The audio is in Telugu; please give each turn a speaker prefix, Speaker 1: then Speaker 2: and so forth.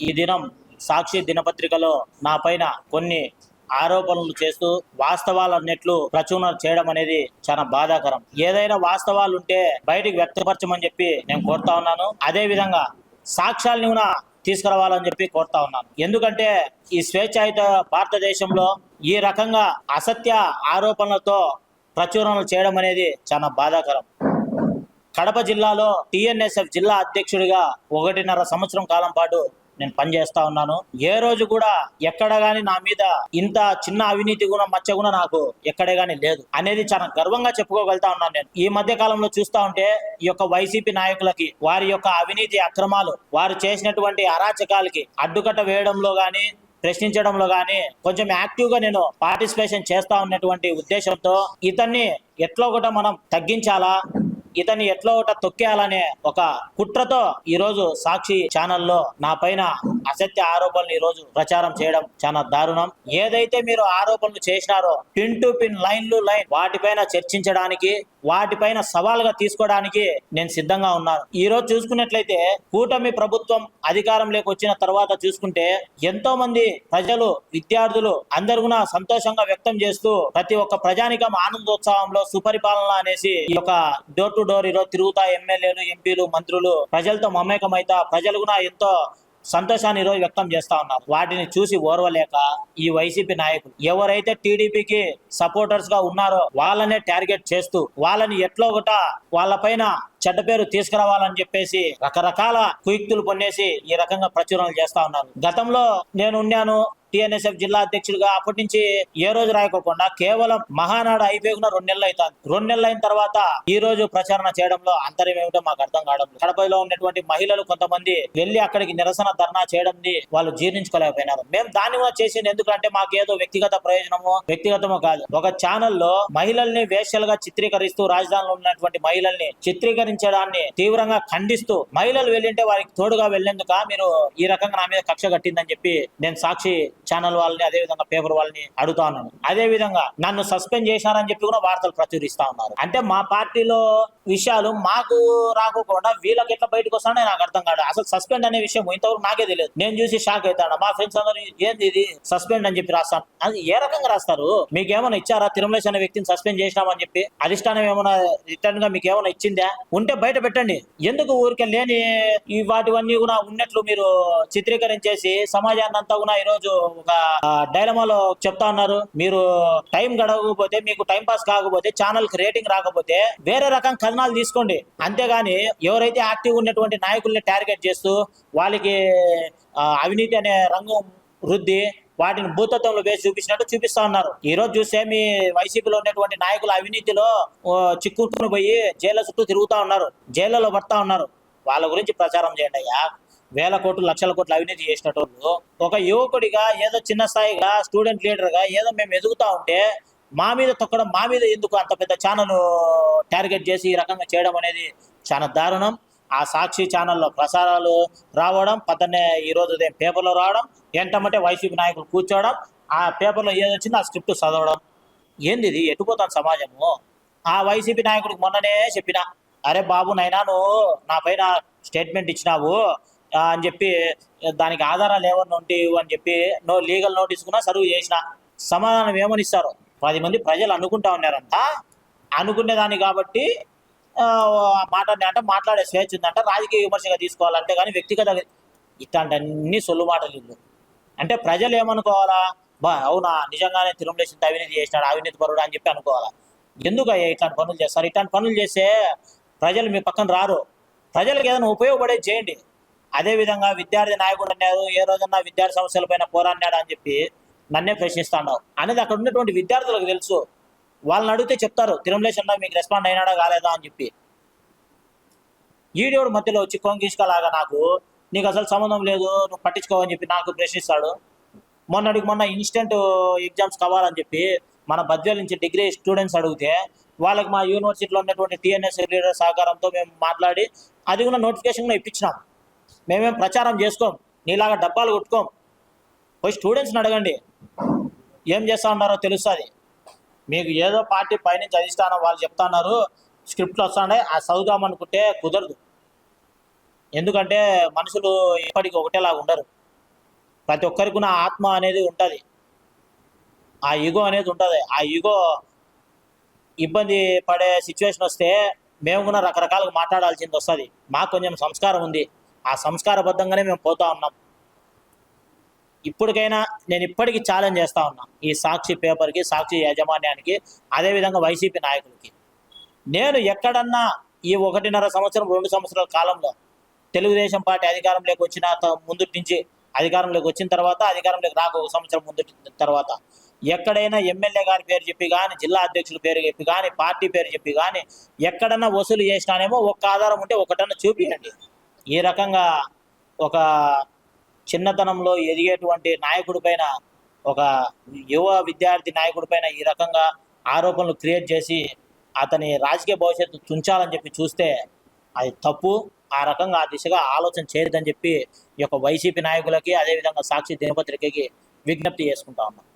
Speaker 1: ఈ దినం సాక్షి దినపత్రికలో నా పైన కొన్ని ఆరోపణలు చేస్తూ వాస్తవాలన్నిట్లు ప్రచురణ చేయడం అనేది చాలా బాధాకరం. ఏదైనా వాస్తవాలు ఉంటే బయటికి వ్యక్తపరచమని చెప్పి నేను కోరుతా ఉన్నాను. అదే విధంగా సాక్ష్యాలని కూడా తీసుకురావాలని చెప్పి కోరుతా ఉన్నాను. ఎందుకంటే ఈ స్వేచ్ఛాయుత భారతదేశంలో ఈ రకంగా అసత్య ఆరోపణలతో ప్రచురణలు చేయడం అనేది చాలా బాధాకరం. కడప జిల్లాలో టిఎన్ఎస్ఎఫ్ జిల్లా అధ్యక్షుడిగా ఒకటిన్నర సంవత్సరం కాలం పాటు నేను పనిచేస్తా ఉన్నాను. ఏ రోజు కూడా ఎక్కడ గాని నా మీద ఇంత చిన్న అవినీతి కూడా మచ్చ కూడా నాకు ఎక్కడే గాని లేదు అనేది చాలా గర్వంగా చెప్పుకోగలుగుతా ఉన్నాను నేను. ఈ మధ్య కాలంలో చూస్తా ఉంటే ఈ యొక్క వైసీపీ నాయకులకి వారి యొక్క అవినీతి అక్రమాలు వారు చేసినటువంటి అరాచకాలకి అడ్డుకట్ట వేయడంలో గాని ప్రశ్నించడంలో గాని కొంచెం యాక్టివ్గా నేను పార్టిసిపేషన్ చేస్తా ఉన్నటువంటి ఉద్దేశంతో ఇతన్ని ఎట్లా కూడా మనం తగ్గించాలా? ఇతన్ని ఎట్లా ఒకట తొక్కేయాలనే ఒక కుట్రతో ఈ రోజు సాక్షి ఛానల్లో నా పైన అసత్య ఆరోపణలు ఈ రోజు ప్రచారం చేయడం చాలా దారుణం. ఏదైతే మీరు ఆరోపణలు చేసినారో పిన్ టు పిన్ లైన్లు లైన్ వాటిపైన చర్చించడానికి వాటిపైన సవాల్గా తీసుకోవడానికి నేను సిద్ధంగా ఉన్నాను. ఈ రోజు చూసుకున్నట్లయితే కూటమి ప్రభుత్వం అధికారంలోకి వచ్చిన తర్వాత చూసుకుంటే ఎంతో మంది ప్రజలు విద్యార్థులు అందరు కూడా సంతోషంగా వ్యక్తం చేస్తూ ప్రతి ఒక్క ప్రజానికం ఆనందోత్సవంలో సుపరిపాలన అనేసి ఈ యొక్క డోర్ టు డోర్ ఈరోజు తిరుగుతా ఎమ్మెల్యేలు ఎంపీలు మంత్రులు ప్రజలతో మమేకమైతా ప్రజలు కూడా ఎంతో సంతోషాన్ని ఈరోజు వ్యక్తం చేస్తా ఉన్నారు వాటిని చూసి ఓర్వలేక ఈ వైసీపీ నాయకులు ఎవరైతే టీడీపీకి సపోర్టర్స్గా ఉన్నారో వాళ్ళనే టార్గెట్ చేస్తూ వాళ్ళని ఎట్లో ఒకట వాళ్ళపైన చెడ్డ పేరు తీసుకురావాలని చెప్పేసి రకరకాల కుయుక్తులు పొన్నేసి ఈ రకంగా ప్రచురణలు చేస్తా ఉన్నారు. గతంలో నేను ఉన్నాను టిఎన్ఎస్ఎఫ్ జిల్లా అధ్యక్షుడిగా అప్పటి నుంచి ఏ రోజు రాయకోకుండా కేవలం మహానాడు అయిపోయిన రెండు నెలలు అవుతాను రెండు నెలలు అయిన తర్వాత ఈ రోజు ప్రచారణ చేయడంలో అంతర్యం ఏమిటో మాకు అర్థం కావడం కడపలో ఉన్నటువంటి మహిళలు కొంతమంది వెళ్ళి అక్కడికి నిరసన ధర్నా చేయడం వాళ్ళు జీర్ణించుకోలేకపోయినారు. మేము దాన్ని కూడా చేసింది ఎందుకంటే మాకు ఏదో వ్యక్తిగత ప్రయోజనమో వ్యక్తిగతమో కాదు. ఒక ఛానల్లో మహిళల్ని వేషలుగా చిత్రీకరిస్తూ రాజధానిలో ఉన్నటువంటి మహిళల్ని చిత్రీకరించడాన్ని తీవ్రంగా ఖండిస్తూ మహిళలు వెళ్ళింటే వారికి తోడుగా వెళ్ళేందుక మీరు ఈ రకంగా నా మీద కక్ష కట్టిందని చెప్పి నేను సాక్షి ఛానల్ వాళ్ళని అదే విధంగా పేపర్ వాళ్ళని అడుగుతా ఉన్నాను. అదే విధంగా నన్ను సస్పెండ్ చేశారని చెప్పి కూడా వార్తలు ప్రచురిస్తా ఉన్నారు. అంటే మా పార్టీలో విషయాలు మాకు రాకోకుండా వీళ్ళకి ఎట్లా బయటకు వస్తానో నాకు అర్థం కాదు. అసలు సస్పెండ్ అనే విషయం ఇంతవరకు నాకే తెలియదు. నేను చూసి షాక్ అవుతాను? మా ఫ్రెండ్స్ అందరూ ఏంది ఇది? సస్పెండ్ అని చెప్పి రాస్తాను అది ఏ రకంగా రాస్తారు? మీకు ఏమైనా ఇచ్చారా? తిరుమలేశ్ అనే వ్యక్తిని సస్పెండ్ చేసినామని చెప్పి? అధిష్టానం ఏమైనా రిటర్న్గా మీకు ఏమైనా ఇచ్చిందా? ఉంటే బయట పెట్టండి. ఎందుకు ఊరికే లేని ఈ వాటివన్నీ కూడా ఉన్నట్లు మీరు చిత్రీకరించేసి సమాజాన్ని అంతా కూడా ఈరోజు ఒక డైలమాలో చెప్తా ఉన్నారు. మీరు టైం గడవకపోతే మీకు టైం పాస్ కాకపోతే ఛానల్కి రేటింగ్ రాకపోతే వేరే రకం కథనాలు తీసుకోండి. అంతేగాని ఎవరైతే యాక్టివ్ ఉన్నటువంటి నాయకుల్ని టార్గెట్ చేస్తూ వాళ్ళకి అవినీతి అనే రంగం వృద్ధి వాటిని భూతత్వంలో వేసి చూపించినట్టు చూపిస్తా ఉన్నారు. ఈ రోజు చూస్తే మీ వైసీపీలో ఉన్నటువంటి నాయకులు అవినీతిలో చిక్కుకుని పోయి జైళ్ళ చుట్టూ తిరుగుతా ఉన్నారు. జైళ్ళలో పడతా ఉన్నారు. వాళ్ళ గురించి ప్రచారం చేయండి అయ్యా. వేల కోట్లు లక్షల కోట్లు అవినీతి చేసినట్టు ఒక యువకుడిగా ఏదో చిన్న స్థాయిగా స్టూడెంట్ లీడర్గా ఏదో మేము ఎదుగుతా ఉంటే మా మీద తొక్కడం మా మీద ఎందుకు అంత పెద్ద ఛానల్ టార్గెట్ చేసి ఈ రకంగా చేయడం అనేది చాలా దారుణం. ఆ సాక్షి ఛానల్లో ప్రసారాలు రావడం పద్దన్నే ఈ రోజు ఉదయం పేపర్లో రావడం ఏంటంటే వైసీపీ నాయకులు కూర్చోవడం ఆ పేపర్లో ఏదో వచ్చిందో ఆ స్క్రిప్ట్ చదవడం. ఏంది ఇది? ఎటుపోతాను సమాజము? ఆ వైసీపీ నాయకుడికి మొన్ననే చెప్పిన అరే బాబు నైనా నువ్వు నా పైన స్టేట్మెంట్ ఇచ్చినావు. అని చెప్పి దానికి ఆధారాలు ఏమన్నా ఉంటే అని చెప్పి నో లీగల్ నోటీస్ కూడా సర్వ్ చేసిన సమాధానం ఏమని ఇస్తారు? పది మంది ప్రజలు అనుకుంటా ఉన్నారంట. అనుకునేదాన్ని కాబట్టి ఆ, మాట్లాడి అంటే మాట్లాడే స్వేచ్ఛ ఉందంట. రాజకీయ విమర్శగా తీసుకోవాలంటే కానీ వ్యక్తిగత ఇట్లాంటి అన్ని సొల్లు మాటలు ఇల్లు అంటే ప్రజలు ఏమనుకోవాలా? బా అవునా నిజంగానే తిరుమలేసి అవినీతి చేసినాడు అవినీతి పరుడు అని చెప్పి అనుకోవాలా? ఎందుకు ఇట్లాంటి పనులు చేస్తారు? ఇట్లాంటి పనులు చేస్తే ప్రజలు మీ పక్కన రారు. ప్రజలకు ఏదైనా ఉపయోగపడేది చేయండి. అదేవిధంగా విద్యార్థి నాయకుడు అన్నారు ఏ రోజన్నా విద్యార్థి సమస్యలపైన పోరాడినాడు? అని చెప్పి నన్నే ప్రశ్నిస్తాడు అనేది అక్కడ ఉన్నటువంటి విద్యార్థులకు తెలుసు. వాళ్ళని అడిగితే చెప్తారు తిరుమలేశ్ అన్న మీకు రెస్పాండ్ అయినాడా కాలేదా? అని చెప్పి. ఈడోడు మధ్యలో వచ్చి కొంగిష్కలాగా నాకు నీకు అసలు సంబంధం లేదు నువ్వు పట్టించుకోవని చెప్పి నాకు ప్రశ్నిస్తాడు. మొన్నటికి మొన్న ఇన్స్టెంట్ ఎగ్జామ్స్ కావాలని చెప్పి మన బద్వేల్ నుంచి డిగ్రీ స్టూడెంట్స్ అడిగితే వాళ్ళకి మా యూనివర్సిటీలో ఉన్నటువంటి టీఎన్ఎస్ లీడర్ సహకారంతో మేము మాట్లాడి అది కూడా నోటిఫికేషన్ కూడా ఇప్పించినాం. మేమేం ప్రచారం చేసుకోం. నీలాగా డబ్బాలు కొట్టుకోం. పోయి స్టూడెంట్స్ని అడగండి. ఏం చేస్తా ఉన్నారో తెలుస్తుంది. మీకు ఏదో పార్టీ పైనుంచి అధిష్టానం వాళ్ళు చెప్తున్నారు స్క్రిప్ట్లు వస్తున్నాయి. ఆ చదువుదామనుకుంటే కుదరదు. ఎందుకంటే మనుషులు ఇప్పటికి ఒకటేలాగా ఉండరు. ప్రతి ఒక్కరికి నా ఆత్మ అనేది ఉంటుంది. ఆ ఈగో అనేది ఉంటుంది. ఆ ఈగో ఇబ్బంది పడే సిచ్యువేషన్ వస్తే మేము కూడా రకరకాలుగా మాట్లాడాల్సింది వస్తుంది. మాకు కొంచెం సంస్కారం ఉంది. ఆ సంస్కారబద్ధంగానే మేము పోతా ఉన్నాం. ఇప్పటికైనా నేను ఇప్పటికీ ఛాలెంజ్ చేస్తా ఉన్నా ఈ సాక్షి పేపర్కి సాక్షి యాజమాన్యానికి అదేవిధంగా వైసీపీ నాయకులకి. నేను ఎక్కడన్నా ఈ ఒకటిన్నర సంవత్సరం రెండు సంవత్సరాల కాలంలో తెలుగుదేశం పార్టీ అధికారంలోకి వచ్చిన త- ముందు నుంచి అధికారంలోకి వచ్చిన తర్వాత అధికారంలోకి రాక ఒక సంవత్సరం ముందు తర్వాత ఎక్కడైనా ఎమ్మెల్యే గారి పేరు చెప్పి కానీ జిల్లా అధ్యక్షుల పేరు చెప్పి కానీ పార్టీ పేరు చెప్పి కానీ ఎక్కడన్నా వసూలు చేసినానేమో ఒక్క ఆధారం ఉంటే ఒకటన్నా చూపించండి ఈ రకంగా ఒక చిన్నతనంలో ఎదిగేటువంటి నాయకుడి పైన ఒక యువ విద్యార్థి నాయకుడి పైన ఈ రకంగా ఆరోపణలు క్రియేట్ చేసి అతని రాజకీయ భవిష్యత్తు తుంచాలని చెప్పి చూస్తే అది తప్పు. ఆ రకంగా ఆ దిశగా ఆలోచన చేయొద్దని చెప్పి ఈ యొక్క వైసీపీ నాయకులకి అదేవిధంగా సాక్షి దినపత్రికకి విజ్ఞప్తి చేసుకుంటా ఉన్నాం.